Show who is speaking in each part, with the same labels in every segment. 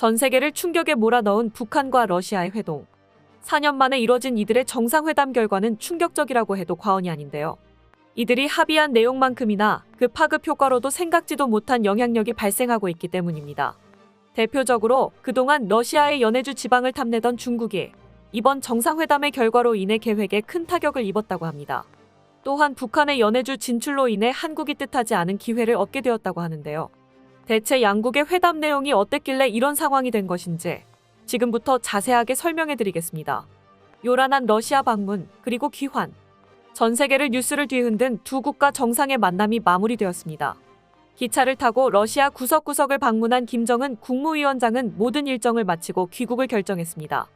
Speaker 1: 전 세계를 충격에 몰아넣은 북한과 러시아의 회동. 4년 만에 이뤄진 이들의 정상회담 결과는 충격적이라고 해도 과언이 아닌데요. 이들이 합의한 내용만큼이나 그 파급 효과로도 생각지도 못한 영향력이 발생하고 있기 때문입니다. 대표적으로 그동안 러시아의 연해주 지방을 탐내던 중국이 이번 정상회담의 결과로 인해 계획에 큰 타격을 입었다고 합니다. 또한 북한의 연해주 진출로 인해 한국이 뜻하지 않은 기회를 얻게 되었다고 하는데요. 대체 양국의 회담 내용이 어땠길래 이런 상황이 된 것인지 지금부터 자세하게 설명해 드리겠습니다. 요란한 러시아 방문, 그리고 귀환. 전 세계를 뉴스를 뒤흔든 두 국가 정상의 만남이 마무리되었습니다. 기차를 타고 러시아 구석구석을 방문한 김정은 국무위원장은 모든 일정을 마치고 귀국을 결정했습니다.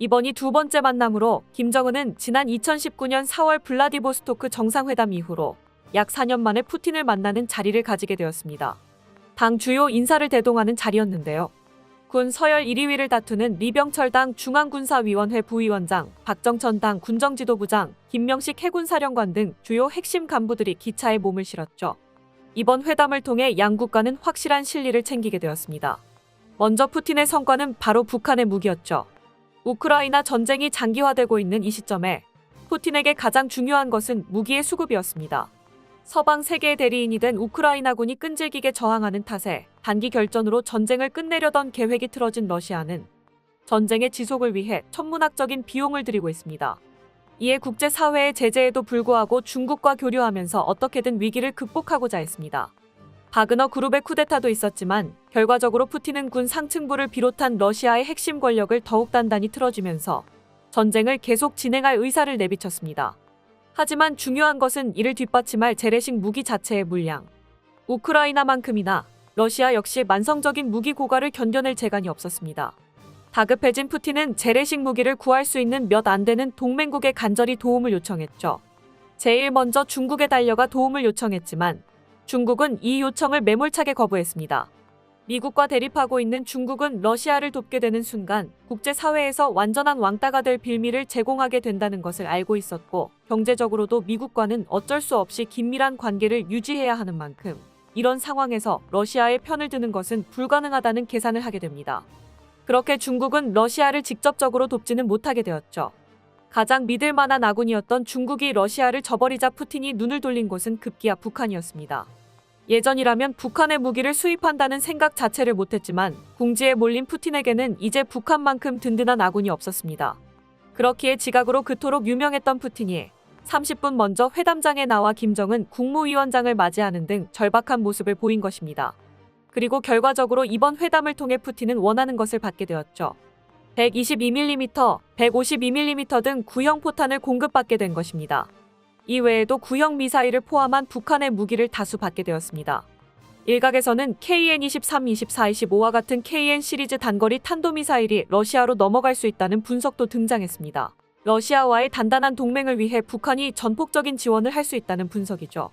Speaker 1: 이번이 두 번째 만남으로 김정은은 지난 2019년 4월 블라디보스토크 정상회담 이후로 약 4년 만에 푸틴을 만나는 자리를 가지게 되었습니다. 당 주요 인사를 대동하는 자리였는데요. 군 서열 1, 2위를 다투는 리병철 당 중앙군사위원회 부위원장, 박정천 당 군정지도부장, 김명식 해군사령관 등 주요 핵심 간부들이 기차에 몸을 실었죠. 이번 회담을 통해 양국 간은 확실한 실리를 챙기게 되었습니다. 먼저 푸틴의 성과는 바로 북한의 무기였죠. 우크라이나 전쟁이 장기화되고 있는 이 시점에 푸틴에게 가장 중요한 것은 무기의 수급이었습니다. 서방 세계의 대리인이 된 우크라이나군이 끈질기게 저항하는 탓에 단기 결전으로 전쟁을 끝내려던 계획이 틀어진 러시아는 전쟁의 지속을 위해 천문학적인 비용을 들이고 있습니다. 이에 국제사회의 제재에도 불구하고 중국과 교류하면서 어떻게든 위기를 극복하고자 했습니다. 바그너 그룹의 쿠데타도 있었지만 결과적으로 푸틴은 군 상층부를 비롯한 러시아의 핵심 권력을 더욱 단단히 틀어주면서 전쟁을 계속 진행할 의사를 내비쳤습니다. 하지만 중요한 것은 이를 뒷받침할 재래식 무기 자체의 물량. 우크라이나만큼이나 러시아 역시 만성적인 무기 고갈을 견뎌낼 재간이 없었습니다. 다급해진 푸틴은 재래식 무기를 구할 수 있는 몇 안 되는 동맹국에 간절히 도움을 요청했죠. 제일 먼저 중국에 달려가 도움을 요청했지만 중국은 이 요청을 매몰차게 거부했습니다. 미국과 대립하고 있는 중국은 러시아를 돕게 되는 순간 국제사회에서 완전한 왕따가 될 빌미를 제공하게 된다는 것을 알고 있었고 경제적으로도 미국과는 어쩔 수 없이 긴밀한 관계를 유지해야 하는 만큼 이런 상황에서 러시아의 편을 드는 것은 불가능하다는 계산을 하게 됩니다. 그렇게 중국은 러시아를 직접적으로 돕지는 못하게 되었죠. 가장 믿을 만한 아군이었던 중국이 러시아를 저버리자 푸틴이 눈을 돌린 곳은 급기야 북한이었습니다. 예전이라면 북한의 무기를 수입한다는 생각 자체를 못했지만 궁지에 몰린 푸틴에게는 이제 북한만큼 든든한 아군이 없었습니다. 그렇기에 지각으로 그토록 유명했던 푸틴이 30분 먼저 회담장에 나와 김정은 국무위원장을 맞이하는 등 절박한 모습을 보인 것입니다. 그리고 결과적으로 이번 회담을 통해 푸틴은 원하는 것을 받게 되었죠. 122mm, 152mm 등 구형 포탄을 공급받게 된 것입니다. 이 외에도 구형 미사일을 포함한 북한의 무기를 다수 받게 되었습니다. 일각에서는 KN-23, 24, 25와 같은 KN 시리즈 단거리 탄도미사일이 러시아로 넘어갈 수 있다는 분석도 등장했습니다. 러시아와의 단단한 동맹을 위해 북한이 전폭적인 지원을 할 수 있다는 분석이죠.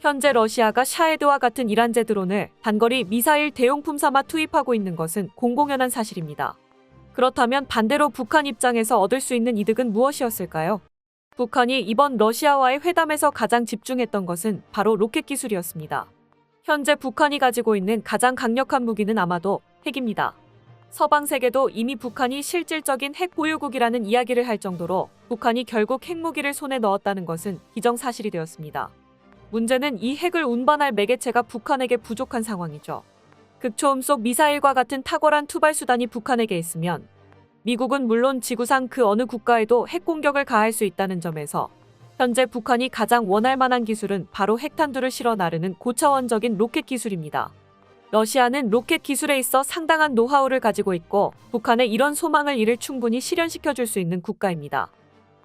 Speaker 1: 현재 러시아가 샤헤드와 같은 이란제 드론을 단거리 미사일 대용품 삼아 투입하고 있는 것은 공공연한 사실입니다. 그렇다면 반대로 북한 입장에서 얻을 수 있는 이득은 무엇이었을까요? 북한이 이번 러시아와의 회담에서 가장 집중했던 것은 바로 로켓 기술이었습니다. 현재 북한이 가지고 있는 가장 강력한 무기는 아마도 핵입니다. 서방 세계도 이미 북한이 실질적인 핵 보유국이라는 이야기를 할 정도로 북한이 결국 핵무기를 손에 넣었다는 것은 기정사실이 되었습니다. 문제는 이 핵을 운반할 매개체가 북한에게 부족한 상황이죠. 극초음 속 미사일과 같은 탁월한 투발 수단이 북한에게 있으면 미국은 물론 지구상 그 어느 국가에도 핵 공격을 가할 수 있다는 점에서 현재 북한이 가장 원할 만한 기술은 바로 핵탄두를 실어 나르는 고차원적인 로켓 기술입니다. 러시아는 로켓 기술에 있어 상당한 노하우를 가지고 있고 북한의 이런 소망을 이를 충분히 실현시켜 줄 수 있는 국가입니다.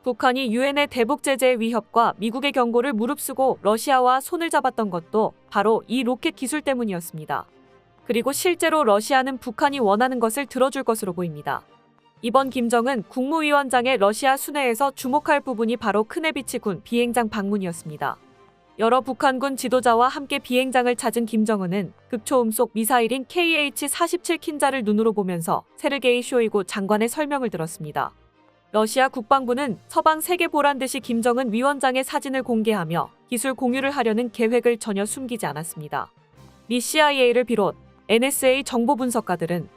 Speaker 1: 북한이 유엔의 대북 제재의 위협과 미국의 경고를 무릅쓰고 러시아와 손을 잡았던 것도 바로 이 로켓 기술 때문이었습니다. 그리고 실제로 러시아는 북한이 원하는 것을 들어줄 것으로 보입니다. 이번 김정은 국무위원장의 러시아 순회에서 주목할 부분이 바로 크네비치 군 비행장 방문이었습니다. 여러 북한군 지도자와 함께 비행장을 찾은 김정은은 극초음 속 미사일인 KH-47 킨자를 눈으로 보면서 세르게이 쇼이고 장관의 설명을 들었습니다. 러시아 국방부는 서방 세계 보란 듯이 김정은 위원장의 사진을 공개하며 기술 공유를 하려는 계획을 전혀 숨기지 않았습니다. 미 CIA를 비롯 NSA 정보 분석가들은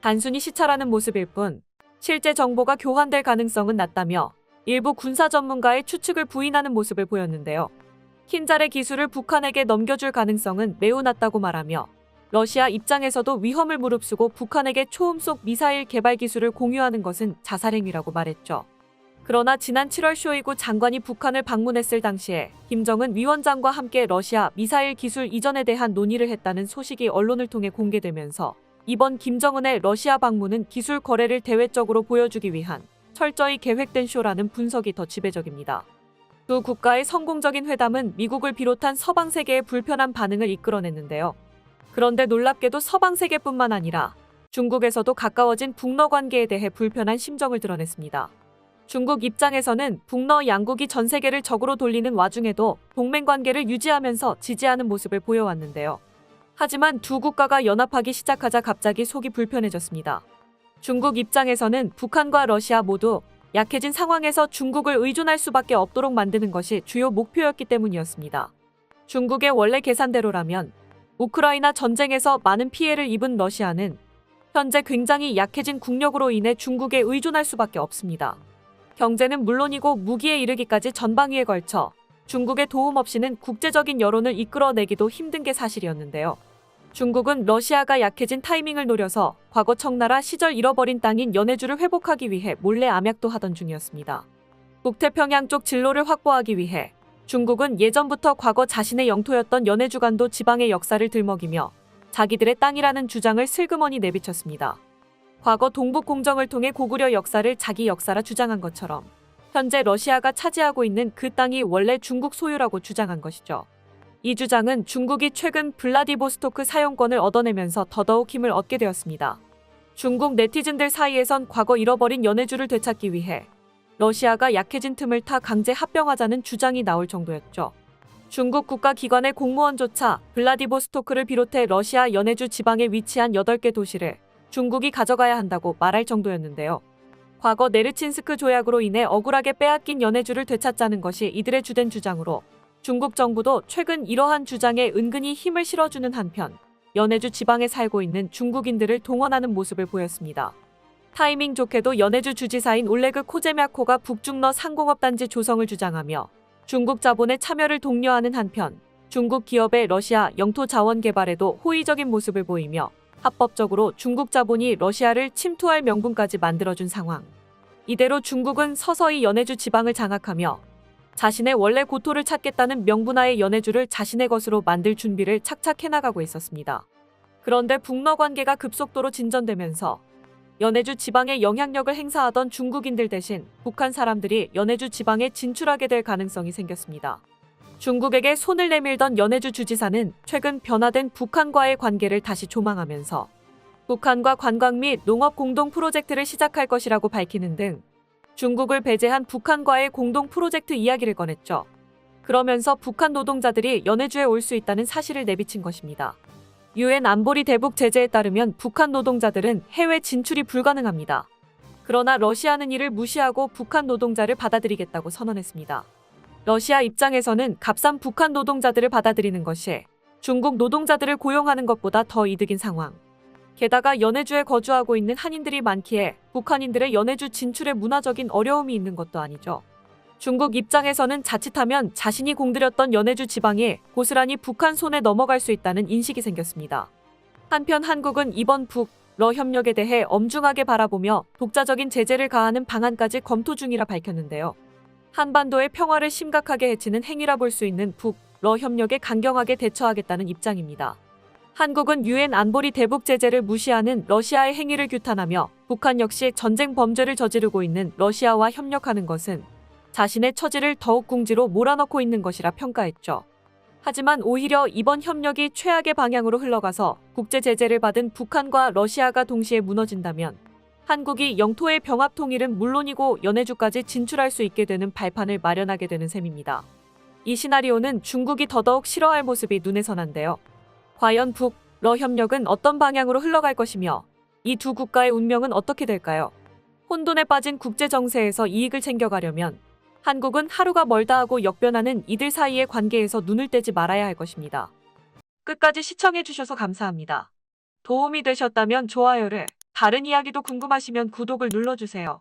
Speaker 1: 단순히 시찰하는 모습일 뿐 실제 정보가 교환될 가능성은 낮다며 일부 군사 전문가의 추측을 부인하는 모습을 보였는데요. 킨잘의 기술을 북한에게 넘겨줄 가능성은 매우 낮다고 말하며 러시아 입장에서도 위험을 무릅쓰고 북한에게 초음속 미사일 개발 기술을 공유하는 것은 자살행위라고 말했죠. 그러나 지난 7월 쇼이구 장관이 북한을 방문했을 당시에 김정은 위원장과 함께 러시아 미사일 기술 이전에 대한 논의를 했다는 소식이 언론을 통해 공개되면서 이번 김정은의 러시아 방문은 기술 거래를 대외적으로 보여주기 위한 철저히 계획된 쇼라는 분석이 더 지배적입니다. 두 국가의 성공적인 회담은 미국을 비롯한 서방 세계의 불편한 반응을 이끌어냈는데요. 그런데 놀랍게도 서방 세계뿐만 아니라 중국에서도 가까워진 북러 관계에 대해 불편한 심정을 드러냈습니다. 중국 입장에서는 북러 양국이 전 세계를 적으로 돌리는 와중에도 동맹 관계를 유지하면서 지지하는 모습을 보여왔는데요. 하지만 두 국가가 연합하기 시작하자 갑자기 속이 불편해졌습니다. 중국 입장에서는 북한과 러시아 모두 약해진 상황에서 중국을 의존할 수밖에 없도록 만드는 것이 주요 목표였기 때문이었습니다. 중국의 원래 계산대로라면 우크라이나 전쟁에서 많은 피해를 입은 러시아는 현재 굉장히 약해진 국력으로 인해 중국에 의존할 수밖에 없습니다. 경제는 물론이고 무기에 이르기까지 전방위에 걸쳐 중국의 도움 없이는 국제적인 여론을 이끌어내기도 힘든 게 사실이었는데요. 중국은 러시아가 약해진 타이밍을 노려서 과거 청나라 시절 잃어버린 땅인 연해주를 회복하기 위해 몰래 암약도 하던 중이었습니다. 북태평양 쪽 진로를 확보하기 위해 중국은 예전부터 과거 자신의 영토였던 연해주간도 지방의 역사를 들먹이며 자기들의 땅이라는 주장을 슬그머니 내비쳤습니다. 과거 동북 공정을 통해 고구려 역사를 자기 역사라 주장한 것처럼 현재 러시아가 차지하고 있는 그 땅이 원래 중국 소유라고 주장한 것이죠. 이 주장은 중국이 최근 블라디보스토크 사용권을 얻어내면서 더더욱 힘을 얻게 되었습니다. 중국 네티즌들 사이에선 과거 잃어버린 연해주를 되찾기 위해 러시아가 약해진 틈을 타 강제 합병하자는 주장이 나올 정도였죠. 중국 국가기관의 공무원조차 블라디보스토크를 비롯해 러시아 연해주 지방에 위치한 8개 도시를 중국이 가져가야 한다고 말할 정도였는데요. 과거 네르친스크 조약으로 인해 억울하게 빼앗긴 연해주를 되찾자는 것이 이들의 주된 주장으로 중국 정부도 최근 이러한 주장에 은근히 힘을 실어주는 한편 연해주 지방에 살고 있는 중국인들을 동원하는 모습을 보였습니다. 타이밍 좋게도 연해주 주지사인 올레그 코제미아코가 북중러 상공업단지 조성을 주장하며 중국 자본의 참여를 독려하는 한편 중국 기업의 러시아 영토 자원 개발에도 호의적인 모습을 보이며 합법적으로 중국 자본이 러시아를 침투할 명분까지 만들어준 상황. 이대로 중국은 서서히 연해주 지방을 장악하며 자신의 원래 고토를 찾겠다는 명분하에 연해주를 자신의 것으로 만들 준비를 착착 해나가고 있었습니다. 그런데 북러 관계가 급속도로 진전되면서 연해주 지방에 영향력을 행사하던 중국인들 대신 북한 사람들이 연해주 지방에 진출하게 될 가능성이 생겼습니다. 중국에게 손을 내밀던 연해주 주지사는 최근 변화된 북한과의 관계를 다시 조망하면서 북한과 관광 및 농업 공동 프로젝트를 시작할 것이라고 밝히는 등 중국을 배제한 북한과의 공동 프로젝트 이야기를 꺼냈죠. 그러면서 북한 노동자들이 연해주에 올 수 있다는 사실을 내비친 것입니다. 유엔 안보리 대북 제재에 따르면 북한 노동자들은 해외 진출이 불가능합니다. 그러나 러시아는 이를 무시하고 북한 노동자를 받아들이겠다고 선언했습니다. 러시아 입장에서는 값싼 북한 노동자들을 받아들이는 것이 중국 노동자들을 고용하는 것보다 더 이득인 상황. 게다가 연해주에 거주하고 있는 한인들이 많기에 북한인들의 연해주 진출에 문화적인 어려움이 있는 것도 아니죠. 중국 입장에서는 자칫하면 자신이 공들였던 연해주 지방이 고스란히 북한 손에 넘어갈 수 있다는 인식이 생겼습니다. 한편 한국은 이번 북 러 협력에 대해 엄중하게 바라보며 독자적인 제재를 가하는 방안까지 검토 중이라 밝혔는데요. 한반도의 평화를 심각하게 해치는 행위라 볼 수 있는 북 러 협력에 강경하게 대처하겠다는 입장입니다. 한국은 유엔 안보리 대북 제재를 무시하는 러시아의 행위를 규탄하며 북한 역시 전쟁 범죄를 저지르고 있는 러시아와 협력하는 것은 자신의 처지를 더욱 궁지로 몰아넣고 있는 것이라 평가했죠. 하지만 오히려 이번 협력이 최악의 방향으로 흘러가서 국제 제재를 받은 북한과 러시아가 동시에 무너진다면 한국이 영토의 병합 통일은 물론이고 연해주까지 진출할 수 있게 되는 발판을 마련하게 되는 셈입니다. 이 시나리오는 중국이 더더욱 싫어할 모습이 눈에 선한데요. 과연 북러 협력은 어떤 방향으로 흘러갈 것이며 이 두 국가의 운명은 어떻게 될까요? 혼돈에 빠진 국제 정세에서 이익을 챙겨가려면 한국은 하루가 멀다 하고 역변하는 이들 사이의 관계에서 눈을 떼지 말아야 할 것입니다. 끝까지 시청해 주셔서 감사합니다. 도움이 되셨다면 좋아요를 다른 이야기도 궁금하시면 구독을 눌러주세요.